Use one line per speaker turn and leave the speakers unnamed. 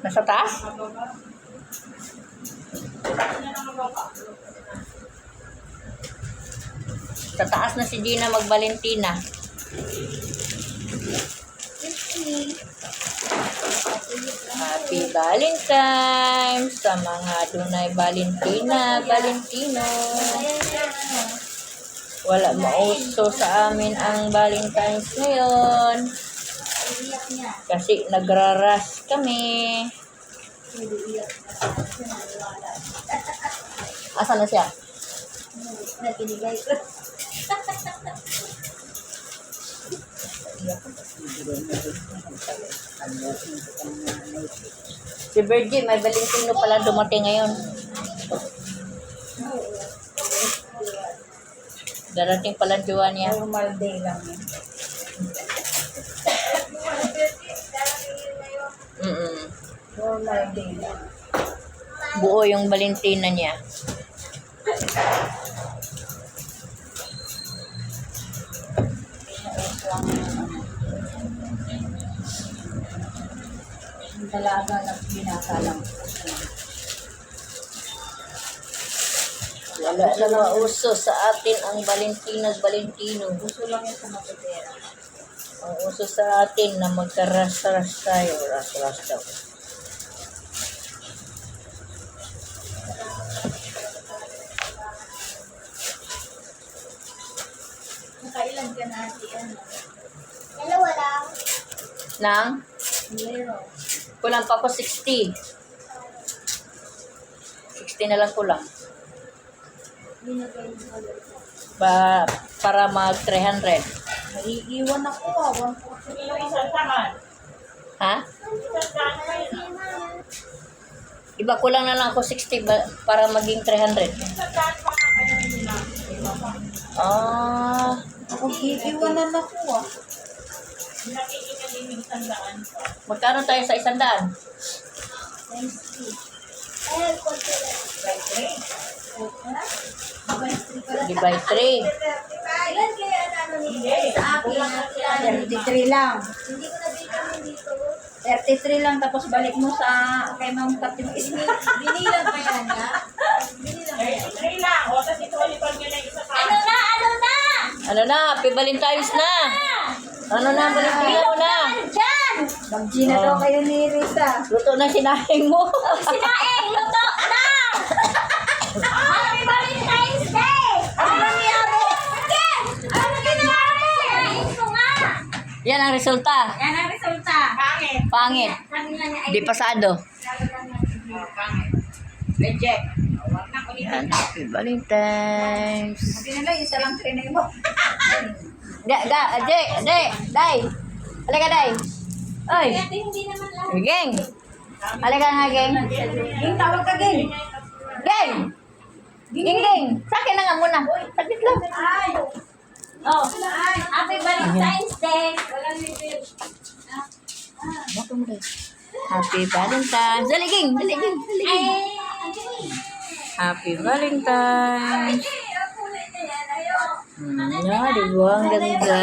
Nasa taas? Sa taas na si Gina mag-Valentina. Happy Valentine's sa mga dunay Valentina, Valentino. Wala mauso sa amin ang Valentine's ngayon. Kasi nagraras kami. Asa na siya?
Nakinigay ko.
Si Virgie, may Valentino pala dumating ngayon. Darating pala ang jowa niya.
Normal day lang yun. Normal lang.
Buo yung Valentina niya.
Ang dalaga na binakalang.
Wala na mauso sa atin ang Valentina's Valentino.
Gusto lang yung sa matutera.
Ang uso sa atin na magkaras-ras tayo. Ras-ras daw.
Nakailan ka na ati ano? Dalawa lang.
Nang,
Meron.
kulang pa ako 60. 60 na lang kulang. Ba, para mag 300.
Naiiwan ako ah. 140
Ha? Iba kulang na lang ako 60 ba, para maging 300. Ah,
Ako iiwanan ako ah.
magkano tayo sa isang daan?
Times 3. Konti lang. By 3? By 3 pala.
Divide 3.
Ilan kaya ano ni sa akin? 33 lang. Hindi ko nabigyan dito. 33 lang tapos balik mo sa kay Ma'am Katis. Binilang pa yan ha? Binilang pa yan. Ano na? Ano na?
Ano na, happy Valentine's na. Ano na, Valentino mo na.
Diyan! Mag-G na daw kayo ni Risa.
Luto na sinahing mo.
Sinaing! Luto na! Happy Valentine's Day! Ano nangyari? Ano nangyari? Sinaing ko nga!
Yan ang resulta.
Yan ang resulta. Pangit.
Pangit. Di pasado.
pangit. Reject.
Yan, happy Valentine's.
Hindi na lang, isa lang trinay mo.
Da, da, ade, ade, day. Halika, day. Oy,
hindi naman lang.
geng. Halika nga, geng.
Yung tawag ka din.
Geng. Geng, geng. Sa akin na nga muna. Saglit lang.
Ay! Oh, ay, happy Valentine's Day! Walang.
Baka mo day. Happy Valentine's. Dali, geng. Dali, geng. Dali, geng. Happy Valentine's. Hmm, ya, di ba? Ang ganda.